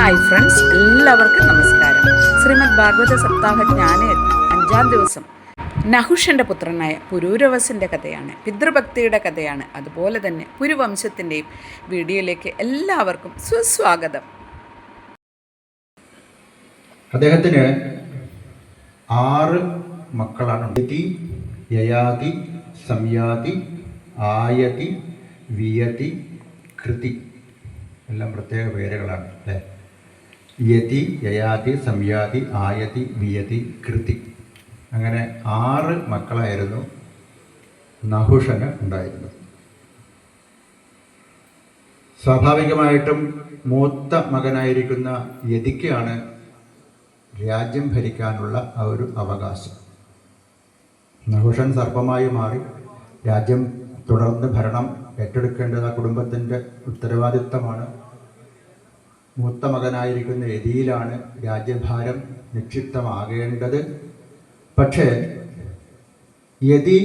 Hi friends എല്ലാവർക്കും നമസ്കാരം. ശ്രീമദ് ഭാഗവത സപ്താഹ ജ്ഞാന അഞ്ചാം ദിവസം. നഹുഷന്റെ പുത്രനായ പുരൂരവസിന്റെ കഥയാണ് പിതൃഭക്തിയുടെ കഥയാണ്. അതുപോലെ തന്നെ പുരുവംശത്തിന്റെയും വീഡിയോയിലേക്ക് എല്ലാവർക്കും സുസ്വാഗതം. അദ്ദേഹത്തിന് ആറ് മക്കളാണ്. യയാതി സംയാതി ആയതി വിയതി കൃതി. എല്ലാം പ്രത്യേക പേരുകളാണ് അല്ലേ? യതി യയാതി സംയാതി ആയതി വിയതി കൃതി. അങ്ങനെ ആറ് മക്കളായിരുന്നു നഹുഷന് ഉണ്ടായിരുന്നത്. സ്വാഭാവികമായിട്ടും മൂത്ത മകനായിരിക്കുന്ന യതിക്കാണ് രാജ്യം ഭരിക്കാനുള്ള ആ ഒരു അവകാശം. നഹുഷൻ സർപ്പമായി മാറി രാജ്യം തുടർന്ന് ഭരണം ഏറ്റെടുക്കേണ്ടത് ആ കുടുംബത്തിന്റെ ഉത്തരവാദിത്തമാണ്. മൂത്ത മകനായിരിക്കുന്ന യതിയിലാണ് രാജ്യഭാരം നിക്ഷിപ്തമാകേണ്ടത്. പക്ഷേ യതി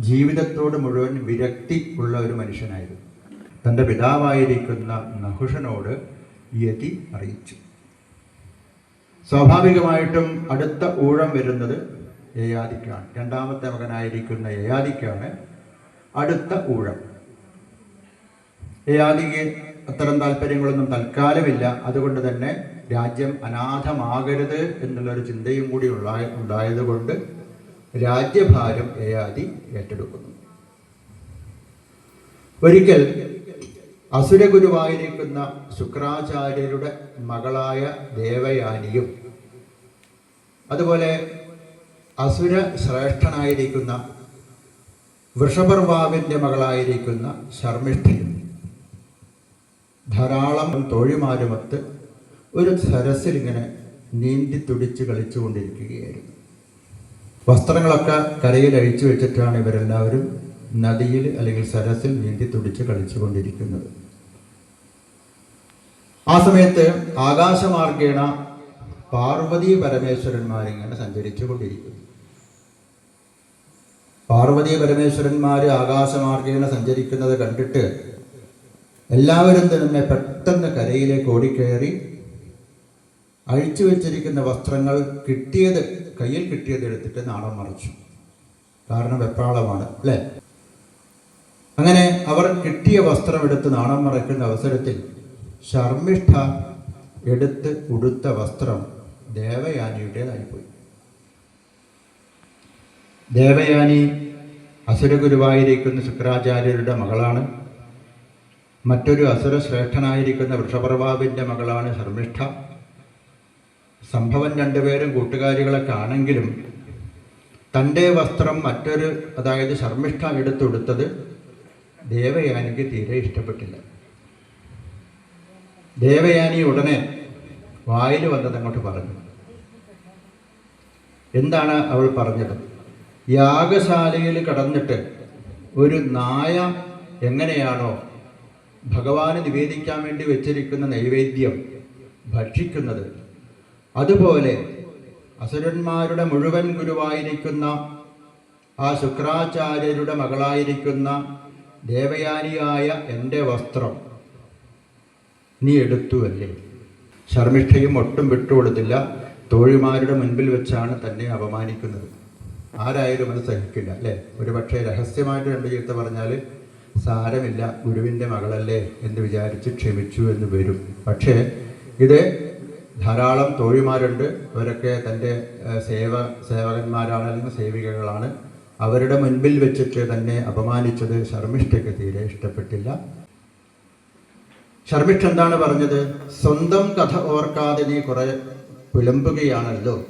ജീവിതത്തോട് മുഴുവൻ വിരക്തി ഉള്ള ഒരു മനുഷ്യനായിരുന്നു. തന്റെ പിതാവായിരിക്കുന്ന നഹുഷനോട് യതി അറിയിച്ചു. സ്വാഭാവികമായിട്ടും അടുത്ത ഊഴം വരുന്നത് ഏയാദിക്കാണ് രണ്ടാമത്തെ മകനായിരിക്കുന്ന ഏയാദിക്കാണ് അടുത്ത ഊഴം. യയാദിക്ക് അത്തരം താല്പര്യങ്ങളൊന്നും തൽക്കാലമില്ല. അതുകൊണ്ട് തന്നെ രാജ്യം അനാഥമാകരുത് എന്നുള്ളൊരു ചിന്തയും കൂടി ഉള്ള ഉണ്ടായതുകൊണ്ട് രാജ്യഭാരം യയാദി ഏറ്റെടുക്കുന്നു. ഒരിക്കൽ അസുരഗുരുവായിരിക്കുന്ന ശുക്രാചാര്യരുടെ മകളായ ദേവയാനിയും അതുപോലെ അസുര ശ്രേഷ്ഠനായിരിക്കുന്ന വൃഷഭർവാവിന്റെ മകളായിരിക്കുന്ന ശർമ്മിഷ്ഠയും ധാരാളം തോഴിമാരുമൊത്ത് ഒരു സരസിൽ ഇങ്ങനെ നീന്തി തുടിച്ച് കളിച്ചുകൊണ്ടിരിക്കുകയായിരുന്നു. വസ്ത്രങ്ങളൊക്കെ കരയിൽ അഴിച്ചു വെച്ചിട്ടാണ് ഇവരെല്ലാവരും നദിയിൽ അല്ലെങ്കിൽ സരസിൽ നീന്തി തുടിച്ച് കളിച്ചുകൊണ്ടിരിക്കുന്നത്. ആ സമയത്ത് ആകാശമാർഗേണ പാർവതി പരമേശ്വരന്മാരിങ്ങനെ സഞ്ചരിച്ചു കൊണ്ടിരിക്കുന്നു പാർവതി പരമേശ്വരന്മാർ ആകാശമാർഗേണ സഞ്ചരിക്കുന്നത് കണ്ടിട്ട് എല്ലാവരും തന്നെ പെട്ടെന്ന് കരയിലേക്ക് ഓടിക്കയറി അഴിച്ചു വെച്ചിരിക്കുന്ന വസ്ത്രങ്ങൾ കിട്ടിയത് കയ്യിൽ കിട്ടിയത് എടുത്തിട്ട് നാടൻ മറിച്ചു. കാരണം വെപ്രാളമാണ് അല്ലേ? അങ്ങനെ അവർ കിട്ടിയ വസ്ത്രം എടുത്ത് നാണം മറയ്ക്കുന്ന അവസരത്തിൽ ശർമ്മിഷ്ഠ എടുത്ത് ഉടുത്ത വസ്ത്രം ദേവയാനിയുടേതായിപ്പോയി ദേവയാനി അസുരഗുരുവായിരിക്കുന്ന ശുക്രാചാര്യരുടെ മകളാണ്. മറ്റൊരു അസുരശ്രേഷ്ഠനായിരിക്കുന്ന വൃഷപ്രഭാവിന്റെ മകളാണ് ശർമ്മിഷ്ഠ. സംഭവം രണ്ടുപേരും കൂട്ടുകാരികളൊക്കെ ആണെങ്കിലും തന്റെ വസ്ത്രം മറ്റൊരു അതായത് ശർമ്മിഷ്ഠ എടുത്തുടുത്തത് ദേവയാനിക്ക് തീരെ ഇഷ്ടപ്പെട്ടില്ല. ദേവയാനി ഉടനെ വായിൽ വന്നത് അങ്ങോട്ട് പറഞ്ഞു. എന്താണ് അവൾ പറഞ്ഞത്? യാഗശാലയിൽ കടന്നിട്ട് ഒരു നായ എങ്ങനെയാണോ ഭഗവാന് നിവേദിക്കാൻ വേണ്ടി വെച്ചിരിക്കുന്ന നൈവേദ്യം ഭക്ഷിക്കുന്നത്. അതുപോലെ അസുരന്മാരുടെ മുഴുവൻ ഗുരുവായിരിക്കുന്ന ആ ശുക്രാചാര്യരുടെ മകളായിരിക്കുന്ന ദേവയാനിയായ എന്റെ വസ്ത്രം നീ എടുത്തു അല്ലേ? ശർമ്മിഷ്ഠയും ഒട്ടും വിട്ടുകൊടുത്തില്ല. തോഴിമാരുടെ മുൻപിൽ വെച്ചാണ് തന്നെ അപമാനിക്കുന്നത്. ആരായാലും അത് സഹിക്കില്ല അല്ലേ? ഒരു പക്ഷേ രഹസ്യമായിട്ട് രണ്ട് ചീത്ത പറഞ്ഞാൽ സാരമില്ല ഗുരുവിന്റെ മകളല്ലേ എന്ന് വിചാരിച്ച് ക്ഷമിച്ചു എന്ന് വരും. പക്ഷേ ഇത് ധാരാളം തോഴിമാരുണ്ട്. അവരൊക്കെ തന്റെ സേവ സേവകന്മാരാണ് അല്ലെങ്കിൽ സേവികകളാണ്. അവരുടെ മുൻപിൽ വെച്ചിട്ട് തന്നെ അപമാനിച്ചത് ശർമ്മിഷ്ഠയ്ക്ക് തീരെ ഇഷ്ടപ്പെട്ടില്ല. ശർമ്മിഷ്ഠ എന്താണ് പറഞ്ഞത്? സ്വന്തം കഥ ഓർക്കാതെ നീ കുറെ പുലമ്പുകയാണല്ലോ.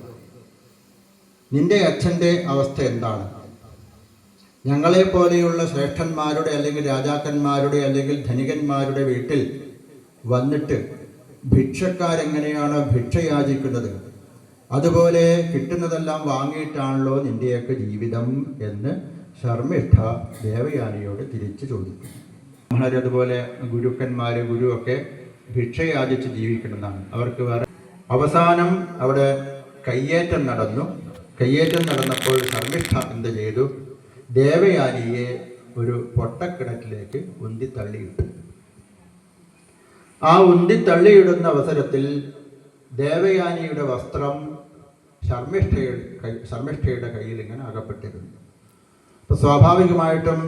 നിന്റെ അച്ഛന്റെ അവസ്ഥ എന്താണ്? ഞങ്ങളെ പോലെയുള്ള ശ്രേഷ്ഠന്മാരുടെ അല്ലെങ്കിൽ രാജാക്കന്മാരുടെ അല്ലെങ്കിൽ ധനികന്മാരുടെ വീട്ടിൽ വന്നിട്ട് ഭിക്ഷക്കാരെങ്ങനെയാണോ ഭിക്ഷയാചിക്കുന്നത്? അതുപോലെ കിട്ടുന്നതെല്ലാം വാങ്ങിയിട്ടാണല്ലോ നിന്റെയൊക്കെ ജീവിതം എന്ന് ശർമ്മിഷ്ഠ ദേവയാനിയോട് തിരിച്ചു ചോദിച്ചു ബ്രാഹ്മണർ അതുപോലെ ഗുരുക്കന്മാര് ഗുരു ഒക്കെ ജീവിക്കണമെന്നാണ്. അവർക്ക് വേറെ അവസാനം അവിടെ കയ്യേറ്റം നടന്നു. കയ്യേറ്റം നടന്നപ്പോൾ ശർമ്മിഷ്ഠ എന്ത് ചെയ്തു? ദേവയാനിയെ ഒരു പൊട്ടക്കിണറ്റിലേക്ക് ഉന്തി തള്ളിയിട്ടു ആ ഉന്തി തള്ളിയിടുന്ന അവസരത്തിൽ ദേവയാനിയുടെ വസ്ത്രം ശർമ്മിഷ്ഠയുടെ കൈ ശർമ്മിഷ്ഠയുടെ കയ്യിൽ ഇങ്ങനെ അകപ്പെട്ടിരുന്നു. അപ്പൊ സ്വാഭാവികമായിട്ടും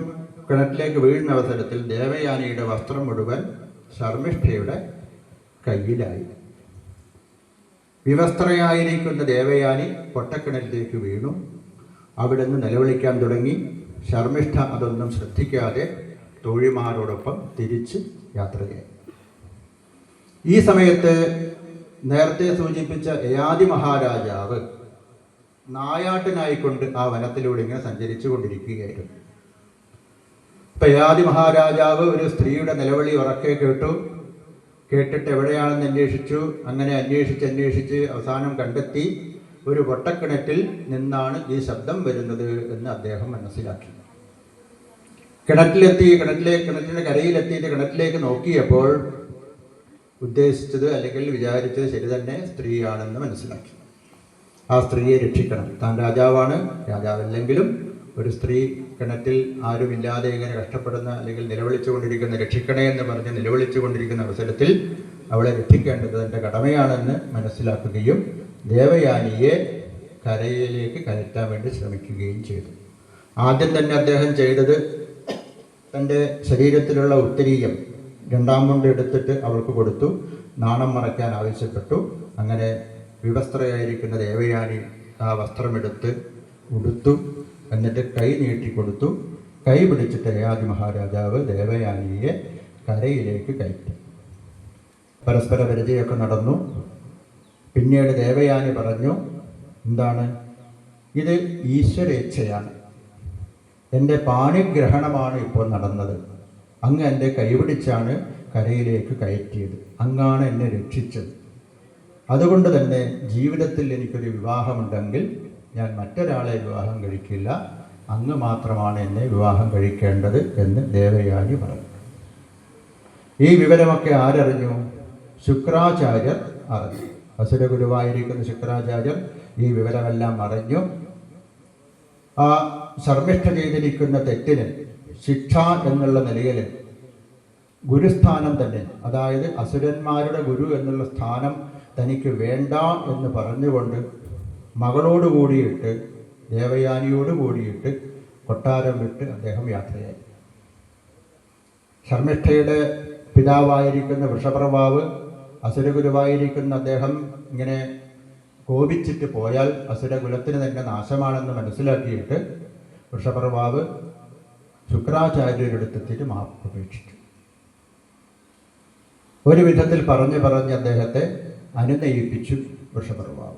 കിണറ്റിലേക്ക് വീഴുന്ന അവസരത്തിൽ ദേവയാനിയുടെ വസ്ത്രം മുഴുവൻ ശർമ്മിഷ്ഠയുടെ കയ്യിലായി. വിവസ്ത്രയായിരിക്കുന്ന ദേവയാനി പൊട്ടക്കിണറ്റിലേക്ക് വീണു. അവിടെ നിന്ന് നിലവിളിക്കാൻ തുടങ്ങി. ശർമ്മിഷ്ഠ അതൊന്നും ശ്രദ്ധിക്കാതെ തോഴിമാരോടൊപ്പം തിരിച്ച് യാത്ര ചെയ്യും ഈ സമയത്ത് നേരത്തെ സൂചിപ്പിച്ച യയാതി മഹാരാജാവ് നായാട്ടിനായിക്കൊണ്ട് ആ വനത്തിലൂടെ ഇങ്ങനെ സഞ്ചരിച്ചു കൊണ്ടിരിക്കുകയായിരുന്നു. ഇപ്പൊ യയാതി മഹാരാജാവ് ഒരു സ്ത്രീയുടെ നിലവിളി ഉറക്കെ കേട്ടു. കേട്ടിട്ട് എവിടെയാണെന്ന് അന്വേഷിച്ചു. അങ്ങനെ അന്വേഷിച്ച് അന്വേഷിച്ച് അവസാനം കണ്ടെത്തി. ഒരു വട്ടക്കിണറ്റിൽ നിന്നാണ് ഈ ശബ്ദം വരുന്നത് എന്ന് അദ്ദേഹം മനസ്സിലാക്കി. കിണറ്റിലെത്തി കിണറ്റിലെ കിണറ്റിന്റെ കരയിലെത്തിയിട്ട് കിണറ്റിലേക്ക് നോക്കിയപ്പോൾ ഉദ്ദേശിച്ചത് അല്ലെങ്കിൽ വിചാരിച്ചത് ശരി തന്നെ സ്ത്രീയാണെന്ന് മനസ്സിലാക്കി. ആ സ്ത്രീയെ രക്ഷിക്കണം. താൻ രാജാവാണ് രാജാവല്ലെങ്കിലും ഒരു സ്ത്രീ കിണറ്റിൽ ആരുമില്ലാതെ ഇങ്ങനെ കഷ്ടപ്പെടുന്ന അല്ലെങ്കിൽ നിലവിളിച്ചുകൊണ്ടിരിക്കുന്ന രക്ഷിക്കണേ എന്ന് പറഞ്ഞ് നിലവിളിച്ചുകൊണ്ടിരിക്കുന്ന അവസരത്തിൽ അവളെ രക്ഷിക്കേണ്ടത് തന്റെ കടമയാണെന്ന് മനസ്സിലാക്കുകയും ദേവയാനിയെ കരയിലേക്ക് കയറ്റാൻ വേണ്ടി ശ്രമിക്കുകയും ചെയ്തു. ആദ്യം തന്നെ അദ്ദേഹം ചെയ്തത് തന്റെ ശരീരത്തിലുള്ള ഉത്തരീയം രണ്ടാം കൊണ്ട് എടുത്തിട്ട് അവൾക്ക് കൊടുത്തു. നാണം മറയ്ക്കാൻ ആവശ്യപ്പെട്ടു. അങ്ങനെ വിവസ്ത്രയായിരിക്കുന്ന ദേവയാനി ആ വസ്ത്രമെടുത്ത് ഉടുത്തു. എന്നിട്ട് കൈ നീട്ടിക്കൊടുത്തു കൈ പിടിച്ചിട്ട് ഏയാദി മഹാരാജാവ് ദേവയാനിയെ കരയിലേക്ക് കയറ്റി. പരസ്പര പരിചയമൊക്കെ നടന്നു. പിന്നീട് ദേവയാനി പറഞ്ഞു എന്താണ്? ഇത് ഈശ്വരേച്ഛയാണ്. എന്റെ പാണിഗ്രഹണമാണ് ഇപ്പോൾ നടന്നത്. അങ്ങ് എന്റെ കൈപിടിച്ചാണ് കരയിലേക്ക് കയറ്റിയത്. അങ്ങാണ് എന്നെ രക്ഷിച്ചത്. അതുകൊണ്ട് തന്നെ ജീവിതത്തിൽ എനിക്കൊരു വിവാഹമുണ്ടെങ്കിൽ ഞാൻ മറ്റൊരാളെ വിവാഹം കഴിക്കില്ല. അങ്ങ് മാത്രമാണ് എന്നെ വിവാഹം കഴിക്കേണ്ടത് എന്ന് ദേവയാനി പറഞ്ഞു. ഈ വിവരമൊക്കെ ആരറിഞ്ഞു? ശുക്രാചാര്യർ അറിഞ്ഞു. അസുരഗുരുവായിരിക്കുന്ന ശുക്രാചാര്യൻ ഈ വിവരമെല്ലാം അറിഞ്ഞു. ആ ശർമ്മിഷ്ഠ ചെയ്തിരിക്കുന്ന തെറ്റിന് ശിക്ഷ എന്നുള്ള നിലയിൽ ഗുരുസ്ഥാനം തന്നെ. അതായത് അസുരന്മാരുടെ ഗുരു എന്നുള്ള സ്ഥാനം തനിക്ക് വേണ്ട എന്ന് പറഞ്ഞുകൊണ്ട് മകളോട് കൂടിയിട്ട് ദേവയാനിയോട് കൂടിയിട്ട് കൊട്ടാരം വിട്ട് അദ്ദേഹം യാത്രയായി. ശർമ്മിഷ്ഠയുടെ പിതാവായിരിക്കുന്ന വൃഷപ്രഭാവ് അസുരഗുരുവായിരിക്കുന്ന അദ്ദേഹം ഇങ്ങനെ കോപിച്ചിട്ട് പോയാൽ അസുരകുലത്തിന് തന്നെ നാശമാണെന്ന് മനസ്സിലാക്കിയിട്ട് വൃഷപ്രഭാവ് ശുക്രാചാര്യരെടുത്തെത്തിയിട്ട് മാപ്പ് അപേക്ഷിച്ചു. ഒരു വിധത്തിൽ പറഞ്ഞു പറഞ്ഞ് അദ്ദേഹത്തെ അനുനയിപ്പിച്ചു വൃഷപ്രഭാവ്.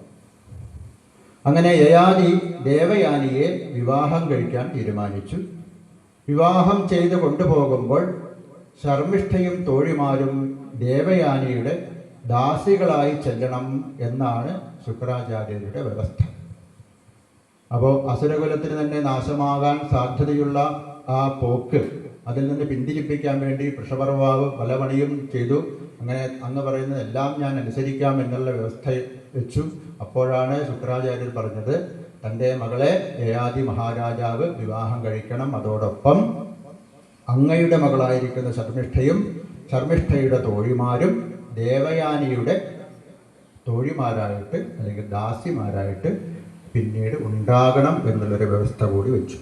അങ്ങനെ യയാനി ദേവയാനിയെ വിവാഹം കഴിക്കാൻ തീരുമാനിച്ചു. വിവാഹം ചെയ്ത് കൊണ്ടുപോകുമ്പോൾ ശർമ്മിഷ്ഠയും തോഴിമാരും ദേവയാനിയുടെ ദാസികളായി ചെല്ലണം എന്നാണ് ശുക്രാചാര്യരുടെ വ്യവസ്ഥ. അപ്പോൾ അസുരകുലത്തിന് തന്നെ നാശമാകാൻ സാധ്യതയുള്ള ആ പോക്ക് അതിൽ നിന്ന് പിന്തിരിപ്പിക്കാൻ വേണ്ടി വൃഷപർവാവ് ബലപണിയും ചെയ്തു. അങ്ങനെ അങ്ങ് പറയുന്നത് എല്ലാം ഞാൻ അനുസരിക്കാം എന്നുള്ള വ്യവസ്ഥ വെച്ചു. അപ്പോഴാണ് ശുക്രാചാര്യർ പറഞ്ഞത് തന്റെ മകളെ യയാതി മഹാരാജാവ് വിവാഹം കഴിക്കണം. അതോടൊപ്പം അങ്ങയുടെ മകളായിരിക്കുന്ന ശർമ്മിഷ്ഠയും ശർമ്മിഷ്ഠയുടെ തോഴിമാരും ദേവയാനിയുടെ തോഴിമാരായിട്ട് അല്ലെങ്കിൽ ദാസിമാരായിട്ട് പിന്നീട് ഉണ്ടാകണം എന്നുള്ളൊരു വ്യവസ്ഥ കൂടി വെച്ചു.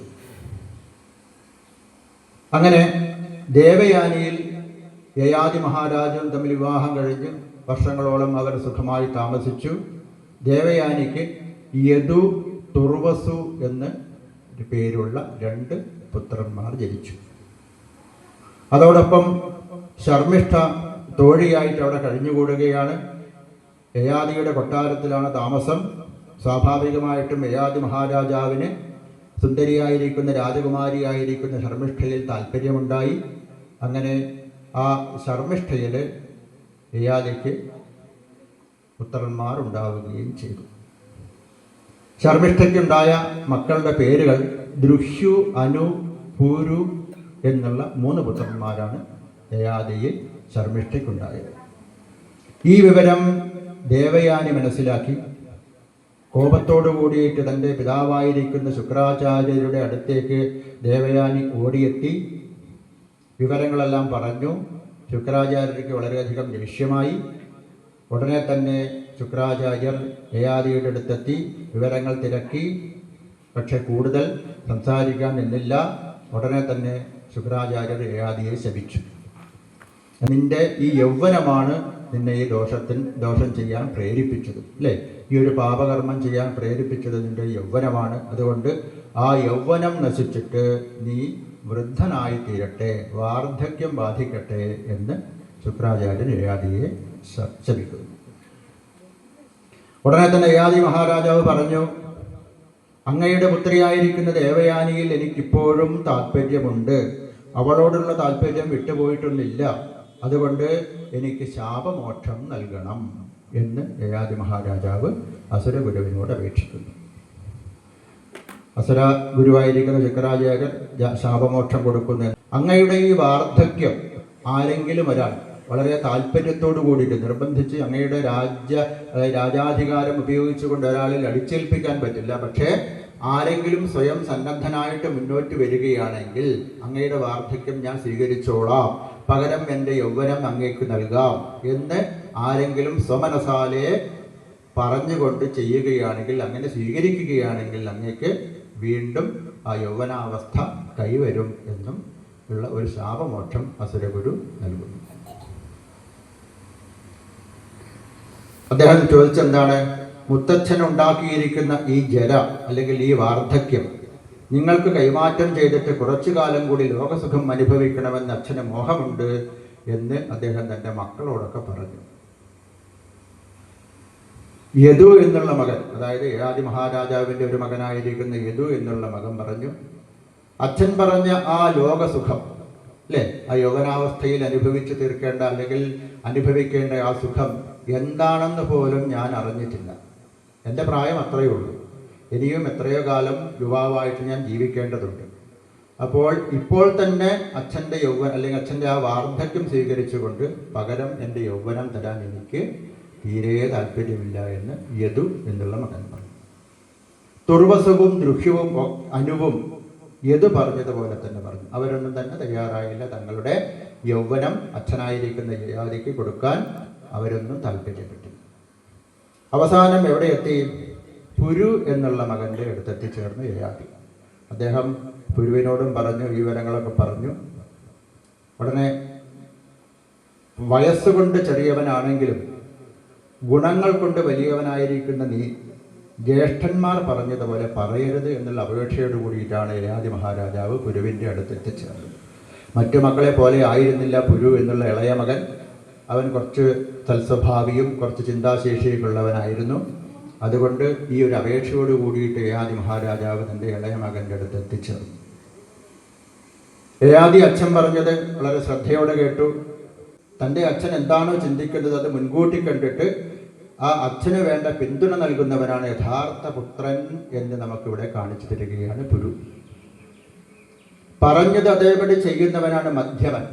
അങ്ങനെ ദേവയാനിയിൽ യയാതി മഹാരാജും തമ്മിൽ വിവാഹം കഴിഞ്ഞ് വർഷങ്ങളോളം അവർ സുഖമായി താമസിച്ചു. ദേവയാനിക്ക് യദു തുർവസു എന്ന് പേരുള്ള രണ്ട് പുത്രന്മാർ ജനിച്ചു. അതോടൊപ്പം ശർമ്മിഷ്ഠ തോഴിയായിട്ട് അവിടെ കഴിഞ്ഞുകൂടുകയാണ്. യയാദിയുടെ കൊട്ടാരത്തിലാണ് താമസം. സ്വാഭാവികമായിട്ടും യയാദി മഹാരാജാവിന് സുന്ദരിയായിരിക്കുന്ന രാജകുമാരിയായിരിക്കുന്ന ശർമ്മിഷ്ഠയിൽ താല്പര്യമുണ്ടായി അങ്ങനെ ആ ശർമ്മിഷ്ഠയിൽ യയാദിക്ക് പുത്രന്മാർ ഉണ്ടാവുകയും ചെയ്തു. ശർമ്മിഷ്ഠയ്ക്കുണ്ടായ മക്കളുടെ പേരുകൾ ദൃശ്യു അനു പൂരു എന്നുള്ള മൂന്ന് പുത്രന്മാരാണ് യയാദിയിൽ ശർമ്മിഷ്ഠയ്ക്കുണ്ടായത് ഈ വിവരം ദേവയാനി മനസ്സിലാക്കി. കോപത്തോടു കൂടിയിട്ട് തന്റെ പിതാവായിരിക്കുന്ന ശുക്രാചാര്യരുടെ അടുത്തേക്ക് ദേവയാനി ഓടിയെത്തി. വിവരങ്ങളെല്ലാം പറഞ്ഞു. ശുക്രാചാര്യർക്ക് വളരെയധികം ദേഷ്യമായി. ഉടനെ തന്നെ ശുക്രാചാര്യർ യയാദിയുടെ അടുത്തെത്തി. വിവരങ്ങൾ തിരക്കി. പക്ഷെ കൂടുതൽ സംസാരിക്കാൻ നിന്നില്ല. ഉടനെ തന്നെ ശുക്രാചാര്യർ യയാദിയെ ശപിച്ചു. നിന്റെ ഈ യൗവനമാണ് നിന്നെ ഈ ദോഷത്തിൽ ദോഷം ചെയ്യാൻ പ്രേരിപ്പിച്ചത് അല്ലേ? ഈ ഒരു പാപകർമ്മം ചെയ്യാൻ പ്രേരിപ്പിച്ചത് നിന്റെ യൗവനമാണ്. അതുകൊണ്ട് ആ യൗവനം നശിച്ചിട്ട് നീ വൃദ്ധനായി തീരട്ടെ വാർദ്ധക്യം ബാധിക്കട്ടെ എന്ന് ശുക്രാചാര്യൻ യയാദിയെ ശ- ശപിക്കുന്നു ഉടനെ തന്നെ യയാദി മഹാരാജാവ് പറഞ്ഞു അങ്ങയുടെ പുത്രിയായിരിക്കുന്ന ദേവയാനിയിൽ എനിക്കിപ്പോഴും താല്പര്യമുണ്ട് അവളോടുള്ള താല്പര്യം വിട്ടുപോയിട്ടൊന്നില്ല അതുകൊണ്ട് എനിക്ക് ശാപമോക്ഷം നൽകണം എന്ന് യയാതി മഹാരാജാവ് അസുര ഗുരുവിനോട് അപേക്ഷിക്കുന്നു. അസുര ഗുരുവായിരിക്കുന്ന ശുക്രാചാര്യർ ജ- ശാപമോക്ഷം കൊടുക്കുന്നു. അങ്ങയുടെ ഈ വാർദ്ധക്യം ആരെങ്കിലും ഒരാൾ വളരെ താല്പര്യത്തോടു കൂടിയിട്ട് നിർബന്ധിച്ച് അങ്ങയുടെ രാജ്യ രാജാധികാരം ഉപയോഗിച്ചുകൊണ്ട് ഒരാളിൽ അടിച്ചേൽപ്പിക്കാൻ പറ്റില്ല. പക്ഷേ ആരെങ്കിലും സ്വയം സന്നദ്ധനായിട്ട് മുന്നോട്ട് വരികയാണെങ്കിൽ അങ്ങയുടെ വാർദ്ധക്യം ഞാൻ സ്വീകരിച്ചോളാം. പകരം എന്റെ യൗവനം അങ്ങേക്ക് നൽകാം എന്ന് ആരെങ്കിലും സ്വമനസാലെ പറഞ്ഞുകൊണ്ട് ചെയ്യുകയാണെങ്കിൽ അങ്ങനെ സ്വീകരിക്കുകയാണെങ്കിൽ അങ്ങേക്ക് വീണ്ടും ആ യൗവനാവസ്ഥ കൈവരും എന്നും ഉള്ള ഒരു ശാപമോക്ഷം അസുരഗുരു നൽകുന്നു. അദ്ദേഹം ചോദിച്ചെന്താണ്? മുത്തച്ഛൻ ഉണ്ടാക്കിയിരിക്കുന്ന ഈ ജല അല്ലെങ്കിൽ ഈ വാർദ്ധക്യം നിങ്ങൾക്ക് കൈമാറ്റം ചെയ്തിട്ട് കുറച്ചു കാലം കൂടി ലോകസുഖം അനുഭവിക്കണമെന്ന് അച്ഛന് മോഹമുണ്ട് എന്ന് അദ്ദേഹം തന്റെ മക്കളോടൊക്കെ പറഞ്ഞു. യദു എന്നുള്ള മകൻ അതായത് ഏഴാദി മഹാരാജാവിന്റെ ഒരു മകനായിരിക്കുന്ന യദു എന്നുള്ള മകൻ പറഞ്ഞു അച്ഛൻ പറഞ്ഞ ആ ലോകസുഖം അല്ലേ ആ യൗവനാവസ്ഥയിൽ അനുഭവിച്ചു തീർക്കേണ്ട അല്ലെങ്കിൽ അനുഭവിക്കേണ്ട ആ സുഖം എന്താണെന്ന് പോലും ഞാൻ അറിഞ്ഞിട്ടില്ല. എന്റെ പ്രായം അത്രയേ ഉള്ളൂ. ഇനിയും എത്രയോ കാലം യുവാവായിട്ട് ഞാൻ ജീവിക്കേണ്ടതുണ്ട്. അപ്പോൾ ഇപ്പോൾ തന്നെ അച്ഛന്റെ യൗവനം അല്ലെങ്കിൽ അച്ഛന്റെ ആ വാർദ്ധക്യം സ്വീകരിച്ചുകൊണ്ട് പകരം എന്റെ യൗവനം തരാൻ എനിക്ക് തീരെ താല്പര്യമില്ല എന്ന് യദു എന്നുള്ള മകൻ പറഞ്ഞു. തുർവസവും ദൃഹ്യവും അനുവും യദു പറഞ്ഞതുപോലെ തന്നെ പറഞ്ഞു. അവരൊന്നും തന്നെ തയ്യാറായില്ല. തങ്ങളുടെ യൗവനം അച്ഛനായിരിക്കുന്ന യയാതിക്ക് കൊടുക്കാൻ അവരൊന്നും താല്പര്യപ്പെട്ടു അവസാനം എവിടെ എത്തി? പുരു എന്നുള്ള മകന്റെ അടുത്തെത്തിച്ചേർന്നു യയാതി. അദ്ദേഹം പുരുവിനോടും പറഞ്ഞു വിവരങ്ങളൊക്കെ പറഞ്ഞു. ഉടനെ വയസ്സുകൊണ്ട് ചെറിയവനാണെങ്കിലും ഗുണങ്ങൾ കൊണ്ട് വലിയവനായിരിക്കുന്ന നീ ജ്യേഷ്ഠന്മാർ പറഞ്ഞതുപോലെ പറയരുത് എന്നുള്ള അപേക്ഷയോട് കൂടിയിട്ടാണ് യയാതി മഹാരാജാവ് പുരുവിന്റെ അടുത്ത് എത്തിച്ചേർന്നത് മറ്റു മക്കളെ പോലെ ആയിരുന്നില്ല പുരു എന്നുള്ള ഇളയ മകൻ. അവൻ കുറച്ച് തത്സ്വഭാവിയും കുറച്ച് ചിന്താശേഷിയൊക്കെ ഉള്ളവനായിരുന്നു അതുകൊണ്ട് ഈ ഒരു അപേക്ഷയോട് കൂടിയിട്ട് യയാതി മഹാരാജാവ് തന്റെ ഇളയ മകന്റെ അടുത്ത് എത്തിച്ചേർന്നു യയാതി അച്ഛൻ പറഞ്ഞത് വളരെ ശ്രദ്ധയോടെ കേട്ടു. തന്റെ അച്ഛൻ എന്താണോ ചിന്തിക്കുന്നത് അത് മുൻകൂട്ടി കണ്ടിട്ട് ആ അച്ഛന് വേണ്ട പിന്തുണ നൽകുന്നവനാണ് യഥാർത്ഥ പുത്രൻ എന്ന് നമുക്കിവിടെ കാണിച്ചു തരികയാണ് പുരു പറഞ്ഞത് അതേപടി ചെയ്യുന്നവനാണ് മധ്യമൻ.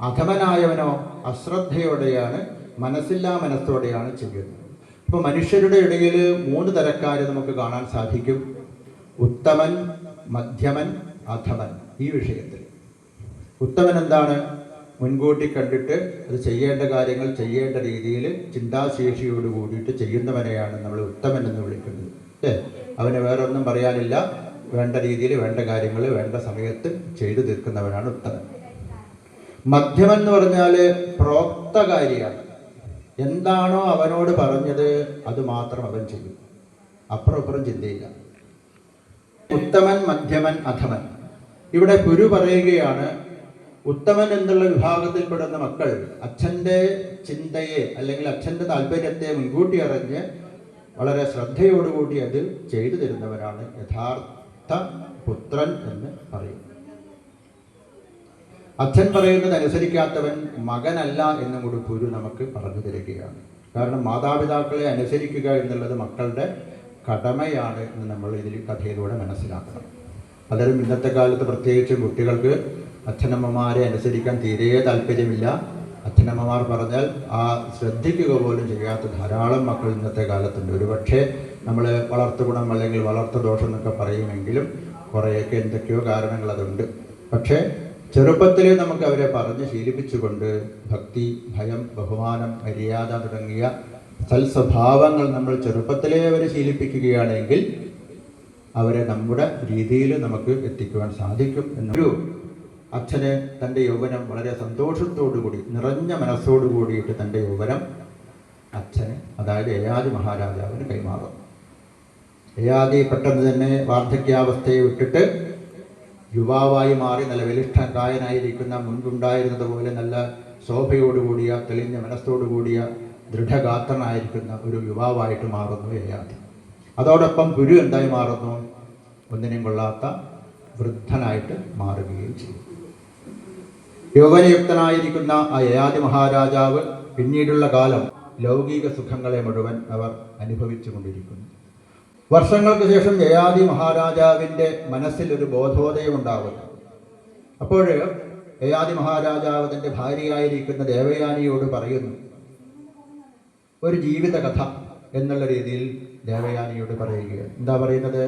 അധമനായവനോ അശ്രദ്ധയോടെയാണ് മനസ്സില്ലാ മനസ്സോടെയാണ് ചെയ്യുന്നത്. ഇപ്പോൾ മനുഷ്യരുടെ ഇടയിൽ മൂന്ന് തരക്കാരെ നമുക്ക് കാണാൻ സാധിക്കും. ഉത്തമൻ മധ്യമൻ അധമൻ ഈ വിഷയത്തിൽ. ഉത്തമൻ എന്താണ്? മുൻകൂട്ടി കണ്ടിട്ട് അത് ചെയ്യേണ്ട കാര്യങ്ങൾ ചെയ്യേണ്ട രീതിയിൽ ചിന്താശേഷിയോട് കൂടിയിട്ട് ചെയ്യുന്നവനെയാണ് നമ്മൾ ഉത്തമൻ എന്ന് വിളിക്കുന്നത്. അല്ലേ? അവന് വേറൊന്നും പറയാനില്ല. വേണ്ട രീതിയിൽ വേണ്ട കാര്യങ്ങൾ വേണ്ട സമയത്ത് ചെയ്തു തീർക്കുന്നവനാണ് ഉത്തമൻ. മധ്യമൻ എന്ന് പറഞ്ഞാൽ പ്രോക്തകാരിയാണ് എന്താണോ അവനോട് പറഞ്ഞത് അത് മാത്രം അവൻ ചെയ്യും. അപ്പുറം അപ്പുറം ചിന്തയില്ല. ഉത്തമൻ മധ്യമൻ അധമൻ. ഇവിടെ കുരു പറയുകയാണ് ഉത്തമൻ എന്നുള്ള വിഭാഗത്തിൽപ്പെടുന്ന മക്കൾ അച്ഛന്റെ ചിന്തയെ അല്ലെങ്കിൽ അച്ഛന്റെ താല്പര്യത്തെ മുൻകൂട്ടി അറിഞ്ഞ് വളരെ ശ്രദ്ധയോടുകൂടി അതിൽ ചെയ്തു തരുന്നവരാണ് യഥാർത്ഥ പുത്രൻ എന്ന് പറയും അച്ഛൻ പറയുന്നത് അനുസരിക്കാത്തവൻ മകനല്ല എന്നും കൂടി ഗുരു നമുക്ക് പറഞ്ഞു തരികയാണ്. കാരണം മാതാപിതാക്കളെ അനുസരിക്കുക എന്നുള്ളത് മക്കളുടെ കടമയാണ് എന്ന് നമ്മൾ ഇതിൽ കഥയിലൂടെ മനസ്സിലാക്കണം. പലരും ഇന്നത്തെ കാലത്ത് പ്രത്യേകിച്ച് കുട്ടികൾക്ക് അച്ഛനമ്മമാരെ അനുസരിക്കാൻ തീരെ താല്പര്യമില്ല. അച്ഛനമ്മമാർ പറഞ്ഞാൽ ആ ശ്രദ്ധിക്കുക പോലും ചെയ്യാത്ത ധാരാളം മക്കൾ ഇന്നത്തെ കാലത്തുണ്ട്. ഒരുപക്ഷെ നമ്മൾ വളർത്തു ഗുണം അല്ലെങ്കിൽ വളർത്തു ദോഷം എന്നൊക്കെ പറയുമെങ്കിലും കുറേയൊക്കെ എന്തൊക്കെയോ കാരണങ്ങൾ അതുണ്ട്. പക്ഷേ ചെറുപ്പത്തിലേ നമുക്ക് അവരെ പറഞ്ഞ് ശീലിപ്പിച്ചുകൊണ്ട് ഭക്തി ഭയം ബഹുമാനം മര്യാദ തുടങ്ങിയ സൽസ്വഭാവങ്ങൾ നമ്മൾ ചെറുപ്പത്തിലേ അവരെ ശീലിപ്പിക്കുകയാണെങ്കിൽ അവരെ നമ്മുടെ രീതിയിൽ നമുക്ക് എത്തിക്കുവാൻ സാധിക്കും എന്നൊരു അച്ഛന് തന്റെ യൗവനം വളരെ കൂടി നിറഞ്ഞ മനസ്സോടു കൂടിയിട്ട് തന്റെ യൗവനം അച്ഛന് അതായത് യയാതി മഹാരാജാവിന് കൈമാറും. യയാതി പെട്ടെന്ന് തന്നെ വാർദ്ധക്യാവസ്ഥയെ വിട്ടിട്ട് യുവാവായി മാറി നല്ല ബലിഷ്ഠകായനായിരിക്കുന്ന മുൻപുണ്ടായിരുന്നത് പോലെ നല്ല ശോഭയോടുകൂടിയ തെളിഞ്ഞ മനസ്സോടുകൂടിയ ദൃഢഗാത്രനായിരിക്കുന്ന ഒരു യുവാവായിട്ട് മാറുന്നു യയാതി അതോടൊപ്പം ഗുരു എന്തായി മാറുന്നു? ഒന്നിനും കൊള്ളാത്ത വൃദ്ധനായിട്ട് മാറുകയും ചെയ്യും. യൗവനയുക്തനായിരിക്കുന്ന ആ യയാതി മഹാരാജാവ് പിന്നീടുള്ള കാലം ലൗകിക സുഖങ്ങളെ മുഴുവൻ അവർ അനുഭവിച്ചു കൊണ്ടിരിക്കുന്നു വർഷങ്ങൾക്ക് ശേഷം യയാതി മഹാരാജാവിന്റെ മനസ്സിൽ ഒരു ബോധോദയം ഉണ്ടാകുന്നു അപ്പോൾ യയാതി മഹാരാജാവ് തന്റെ ഭാര്യയായിരിക്കുന്ന ദേവയാനിയോട് പറയുന്നു ഒരു ജീവിത കഥ എന്നുള്ള രീതിയിൽ ദേവയാനിയോട് പറയുകയാണ്. എന്താ പറയുന്നത്?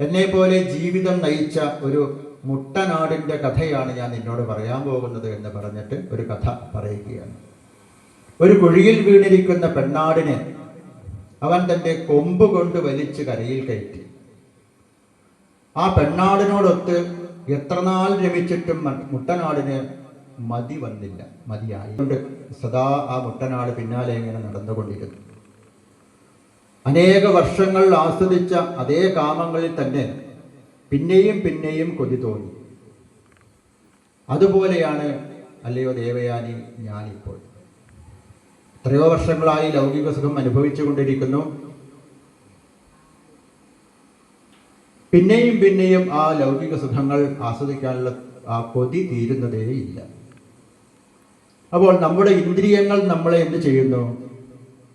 എന്നെപ്പോലെ പോലെ ജീവിതം നയിച്ച ഒരു മുട്ടനാടിന്റെ കഥയാണ് ഞാൻ നിന്നോട് പറയാൻ പോകുന്നത് എന്ന് പറഞ്ഞിട്ട് ഒരു കഥ പറയുകയാണ്. ഒരു കുഴിയിൽ വീണിരിക്കുന്ന പെണ്ണാടിനെ അവൻ തന്റെ കൊമ്പ് കൊണ്ട് വലിച്ച് കരയിൽ കയറ്റി. ആ പെണ്ണാടിനോടൊത്ത് എത്രനാൾ രമിച്ചിട്ടും മുട്ടനാടിന് മതി വന്നില്ല. മതിയായി. കൊണ്ട് സദാ ആ മുട്ടനാട് പിന്നാലെ ഇങ്ങനെ നടന്നുകൊണ്ടിരുന്നു. അനേക വർഷങ്ങൾ ആസ്വദിച്ച അതേ കാമങ്ങളിൽ തന്നെ പിന്നെയും പിന്നെയും കൊതി തോന്നി. അതുപോലെയാണ് അല്ലയോ ദേവയാനി ഞാനിപ്പോൾ. എത്രയോ വർഷങ്ങളായി ലൗകിക സുഖം അനുഭവിച്ചു കൊണ്ടിരിക്കുന്നു പിന്നെയും പിന്നെയും ആ ലൗകിക സുഖങ്ങൾ ആസ്വദിക്കാനുള്ള ആ കൊതി തീരുന്നതേയില്ല അപ്പോൾ നമ്മുടെ ഇന്ദ്രിയങ്ങൾ നമ്മളെ എന്ത് ചെയ്യുന്നു?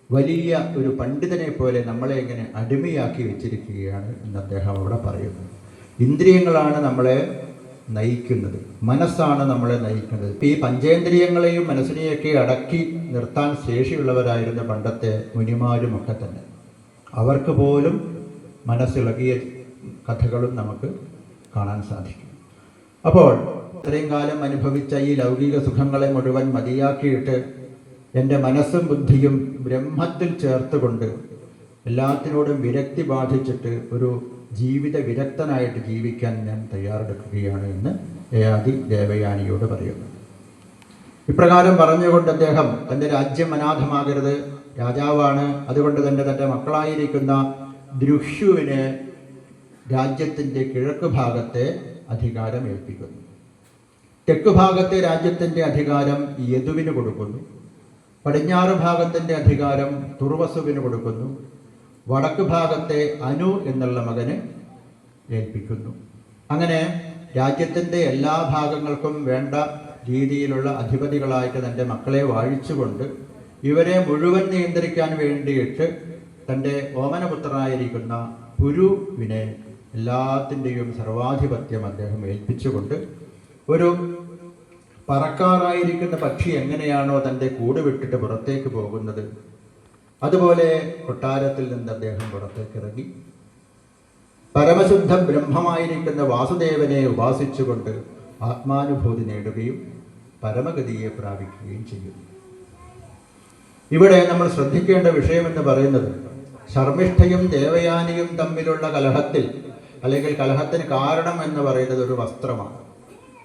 വലിയ ഒരു പണ്ഡിതനെ പോലെ നമ്മളെ എങ്ങനെ അടിമയാക്കി വെച്ചിരിക്കുകയാണ് എന്ന് അദ്ദേഹം അവിടെ പറയുന്നു. ഇന്ദ്രിയങ്ങളാണ് നമ്മളെ നയിക്കുന്നത്. മനസ്സാണ് നമ്മളെ നയിക്കുന്നത്. ഈ പഞ്ചേന്ദ്രിയങ്ങളെയും മനസ്സിനെയൊക്കെ അടക്കി നിർത്താൻ ശേഷിയുള്ളവരായിരുന്ന പണ്ടത്തെ മുനിമാരുമൊക്കെ തന്നെ. അവർക്ക് പോലും മനസ്സിളകിയ കഥകളും നമുക്ക് കാണാൻ സാധിക്കും. അപ്പോൾ ഇത്രയും കാലം അനുഭവിച്ച ഈ ലൗകിക സുഖങ്ങളെ മുഴുവൻ മതിയാക്കിയിട്ട് എന്റെ മനസ്സും ബുദ്ധിയും ബ്രഹ്മത്തിൽ ചേർത്തുകൊണ്ട് എല്ലാത്തിനോടും വിരക്തി ബാധിച്ചിട്ട് ഒരു ജീവിത വിരക്തനായിട്ട് ജീവിക്കാൻ ഞാൻ തയ്യാറെടുക്കുകയാണ് എന്ന് യയാതി ദേവയാനിയോട് പറയുന്നു. ഇപ്രകാരം പറഞ്ഞുകൊണ്ട് അദ്ദേഹം തന്റെ രാജ്യം അനാഥമാകരുത്. രാജാവാണ്. അതുകൊണ്ട് തന്നെ തന്റെ മക്കളായിരിക്കുന്ന ദ്രുഷ്യുവിന് രാജ്യത്തിന്റെ കിഴക്ക് ഭാഗത്തെ അധികാരം ഏൽപ്പിക്കുന്നു. തെക്ക് ഭാഗത്തെ രാജ്യത്തിന്റെ അധികാരം യദുവിന് കൊടുക്കുന്നു. പടിഞ്ഞാറ് ഭാഗത്തിന്റെ അധികാരം തുർവസുവിന് കൊടുക്കുന്നു. വടക്ക് ഭാഗത്തെ അനു എന്നുള്ള മകന് ഏൽപ്പിക്കുന്നു. അങ്ങനെ രാജ്യത്തിന്റെ എല്ലാ ഭാഗങ്ങൾക്കും വേണ്ട രീതിയിലുള്ള അധിപതികളായിട്ട് തന്റെ മക്കളെ വാഴിച്ചുകൊണ്ട് ഇവരെ മുഴുവൻ നിയന്ത്രിക്കാൻ വേണ്ടിയിട്ട് തന്റെ ഓമനപുത്രനായിരിക്കുന്ന പുരുവിനെ എല്ലാത്തിന്റെയും സർവാധിപത്യം അദ്ദേഹം ഏൽപ്പിച്ചുകൊണ്ട് ഒരു പറക്കാറായിരിക്കുന്ന പക്ഷി എങ്ങനെയാണോ തന്റെ കൂട് വിട്ടിട്ട് പുറത്തേക്ക് പോകുന്നത് അതുപോലെ കൊട്ടാരത്തിൽ നിന്ന് അദ്ദേഹം പുറത്തേക്ക് ഇറങ്ങി പരമശുദ്ധ ബ്രഹ്മമായിരിക്കുന്ന വാസുദേവനെ ഉപാസിച്ചുകൊണ്ട് ആത്മാനുഭൂതി നേടുകയും പരമഗതിയെ പ്രാപിക്കുകയും ചെയ്യുന്നു. ഇവിടെ നമ്മൾ ശ്രദ്ധിക്കേണ്ട വിഷയമെന്ന് പറയുന്നത് ശർമ്മിഷ്ഠയും ദേവയാനിയും തമ്മിലുള്ള കലഹത്തിൽ അല്ലെങ്കിൽ കലഹത്തിന് കാരണം എന്ന് പറയുന്നത് ഒരു വസ്ത്രമാണ്.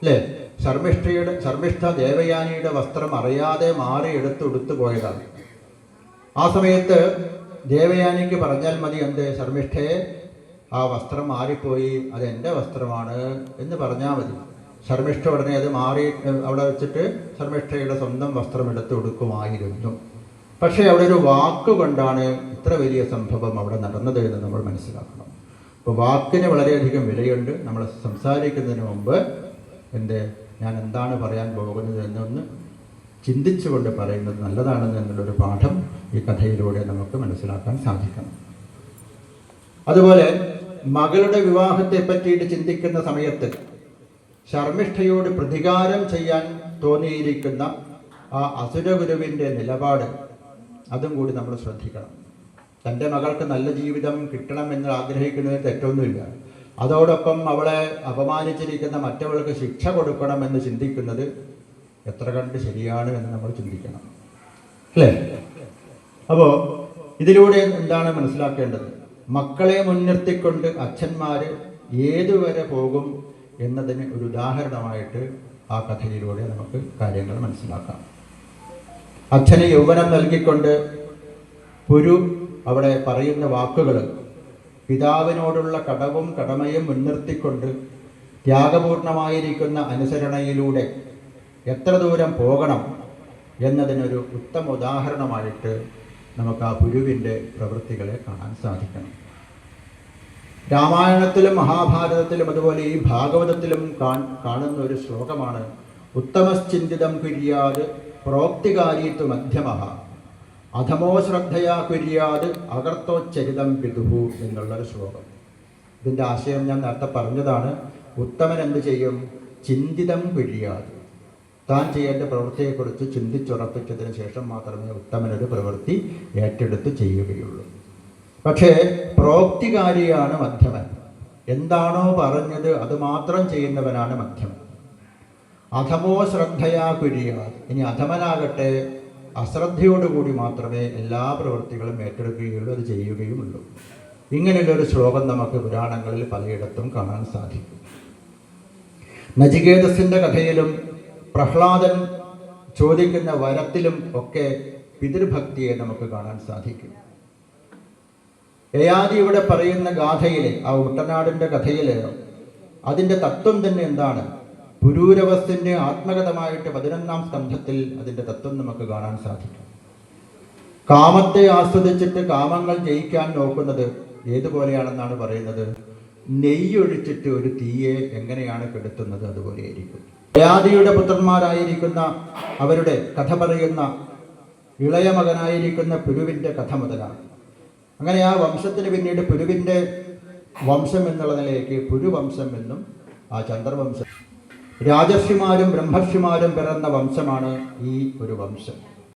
അല്ലേ? ശർമ്മിഷ്ഠയുടെ ശർമ്മിഷ്ഠ ദേവയാനിയുടെ വസ്ത്രം അറിയാതെ മാറി എടുത്ത് ഉടുത്തു പോയതാണ്. ആ സമയത്ത് ദേവയാനിക്ക് പറഞ്ഞാൽ മതി എന്ത് ശർമ്മിഷ്ഠയെ ആ വസ്ത്രം മാറിപ്പോയി അത് എന്റെ വസ്ത്രമാണ് എന്ന് പറഞ്ഞാൽ മതി. ശർമ്മിഷ്ഠ ഉടനെ അത് മാറി അവിടെ വെച്ചിട്ട് ശർമ്മിഷ്ഠയുടെ സ്വന്തം വസ്ത്രം എടുത്തു കൊടുക്കുമായിരുന്നു. പക്ഷേ അവിടെ ഒരു വാക്കുകൊണ്ടാണ് ഇത്ര വലിയ സംഭവം അവിടെ നടന്നത് എന്ന് നമ്മൾ മനസ്സിലാക്കണം. അപ്പോൾ വാക്കിന് വളരെയധികം വിലയുണ്ട്. നമ്മൾ സംസാരിക്കുന്നതിന് മുമ്പ് എന്റെ ഞാൻ എന്താണ് പറയാൻ പോകുന്നത്? എന്നൊന്ന് ചിന്തിച്ചുകൊണ്ട് പറയുന്നത് നല്ലതാണെന്ന് എന്നുള്ളൊരു പാഠം ഈ കഥയിലൂടെ നമുക്ക് മനസ്സിലാക്കാൻ സാധിക്കണം അതുപോലെ മകളുടെ വിവാഹത്തെ പറ്റിയിട്ട് ചിന്തിക്കുന്ന സമയത്ത് ശർമ്മിഷ്ഠയോട് പ്രതികാരം ചെയ്യാൻ തോന്നിയിരിക്കുന്ന ആ അസുരഗുരുവിന്റെ നിലപാട് അതും കൂടി നമ്മൾ ശ്രദ്ധിക്കണം. തന്റെ മകൾക്ക് നല്ല ജീവിതം കിട്ടണം എന്ന് ആഗ്രഹിക്കുന്നതിന് തെറ്റൊന്നുമില്ല. അതോടൊപ്പം അവളെ അപമാനിച്ചിരിക്കുന്ന മറ്റവൾക്ക് ശിക്ഷ കൊടുക്കണമെന്ന് ചിന്തിക്കുന്നത് എത്ര കണ്ട് ശരിയാണ് എന്ന് നമ്മൾ ചിന്തിക്കണം. അല്ലേ? അപ്പോൾ ഇതിലൂടെ എന്താണ് മനസ്സിലാക്കേണ്ടത്? മക്കളെ മുൻനിർത്തിക്കൊണ്ട് അച്ഛന്മാർ ഏതുവരെ പോകും എന്നതിന് ഒരു ഉദാഹരണമായിട്ട് ആ കഥയിലൂടെ നമുക്ക് കാര്യങ്ങൾ മനസ്സിലാക്കാം. അച്ഛന് യൗവനം നൽകിക്കൊണ്ട് പുരു അവിടെ പറയുന്ന വാക്കുകൾ പിതാവിനോടുള്ള കടവും കടമയും മുൻനിർത്തിക്കൊണ്ട് ത്യാഗപൂർണമായിരിക്കുന്ന അനുസരണയിലൂടെ എത്ര ദൂരം പോകണം എന്നതിനൊരു ഉത്തമ ഉദാഹരണമായിട്ട് നമുക്ക് ആ ഗുരുവിന്റെ പ്രവൃത്തികളെ കാണാൻ സാധിക്കണം. രാമായണത്തിലും മഹാഭാരതത്തിലും അതുപോലെ ഈ ഭാഗവതത്തിലും കാണുന്ന ഒരു ശ്ലോകമാണ് ഉത്തമശ്ചിന്തിതം കുര്യാത് പ്രോക്തികാരീത്വ മധ്യമ അധമോ ശ്രദ്ധയാ കുര്യാത് അകർത്തോച്ചരിതം പിതുഹു എന്നുള്ളൊരു ശ്ലോകം. ഇതിന്റെ ആശയം ഞാൻ നേരത്തെ പറഞ്ഞതാണ് ഉത്തമൻ എന്ത് ചെയ്യും? ചിന്തിതം കുര്യാത്. താൻ ചെയ്യേണ്ട പ്രവൃത്തിയെക്കുറിച്ച് ചിന്തിച്ചുറപ്പിച്ചതിന് ശേഷം മാത്രമേ ഉത്തമനൊരു പ്രവൃത്തി ഏറ്റെടുത്ത് ചെയ്യുകയുള്ളൂ. പക്ഷേ പ്രോക്തികാരിയാണ് മധ്യമൻ. എന്താണോ പറഞ്ഞത് അത് മാത്രം ചെയ്യുന്നവനാണ് മധ്യമൻ. അധമോ ശ്രദ്ധയാ കുര്യാത് ഇനി അധമനാകട്ടെ അശ്രദ്ധയോടുകൂടി മാത്രമേ എല്ലാ പ്രവൃത്തികളും ഏറ്റെടുക്കുകയുള്ളൂ അത് ചെയ്യുകയുമുള്ളൂ. ഇങ്ങനെയുള്ളൊരു ശ്ലോകം നമുക്ക് പുരാണങ്ങളിൽ പലയിടത്തും കാണാൻ സാധിക്കും. നചികേതസിന്റെ കഥയിലും പ്രഹ്ലാദൻ ചോദിക്കുന്ന വരത്തിലും ഒക്കെ പിതൃഭക്തിയെ നമുക്ക് കാണാൻ സാധിക്കും. യയാതി ഇവിടെ പറയുന്ന ഗാഥയിലെ ആ ഉട്ടനാടിന്റെ കഥയിലെ അതിന്റെ തത്വം തന്നെ എന്താണ്? പുരൂരവസ്ഥന്റെ ആത്മഗതമായിട്ട് പതിനൊന്നാം സ്കന്ധത്തിൽ അതിന്റെ തത്വം നമുക്ക് കാണാൻ സാധിക്കും. കാമത്തെ ആസ്വദിച്ചിട്ട് കാമങ്ങൾ ജയിക്കാൻ നോക്കുന്നത് ഏതുപോലെയാണെന്നാണ് പറയുന്നത്? നെയ്യൊഴിച്ചിട്ട് ഒരു തീയെ എങ്ങനെയാണ് കെടുത്തുന്നത് അതുപോലെയായിരിക്കും. യയാതിയുടെ പുത്രന്മാരായിരിക്കുന്ന അവരുടെ കഥ പറയുന്ന ഇളയ മകനായിരിക്കുന്ന പുരുവിന്റെ കഥ മുതലാണ്. അങ്ങനെ ആ വംശത്തിന് പിന്നീട് പുരുവിന്റെ വംശം എന്നുള്ള നിലയ്ക്ക് പുരുവംശം എന്നും ആ ചന്ദ്രവംശം. രാജർഷിമാരും ബ്രഹ്മർഷിമാരും പിറന്ന വംശമാണ് ഈ ഒരു വംശം.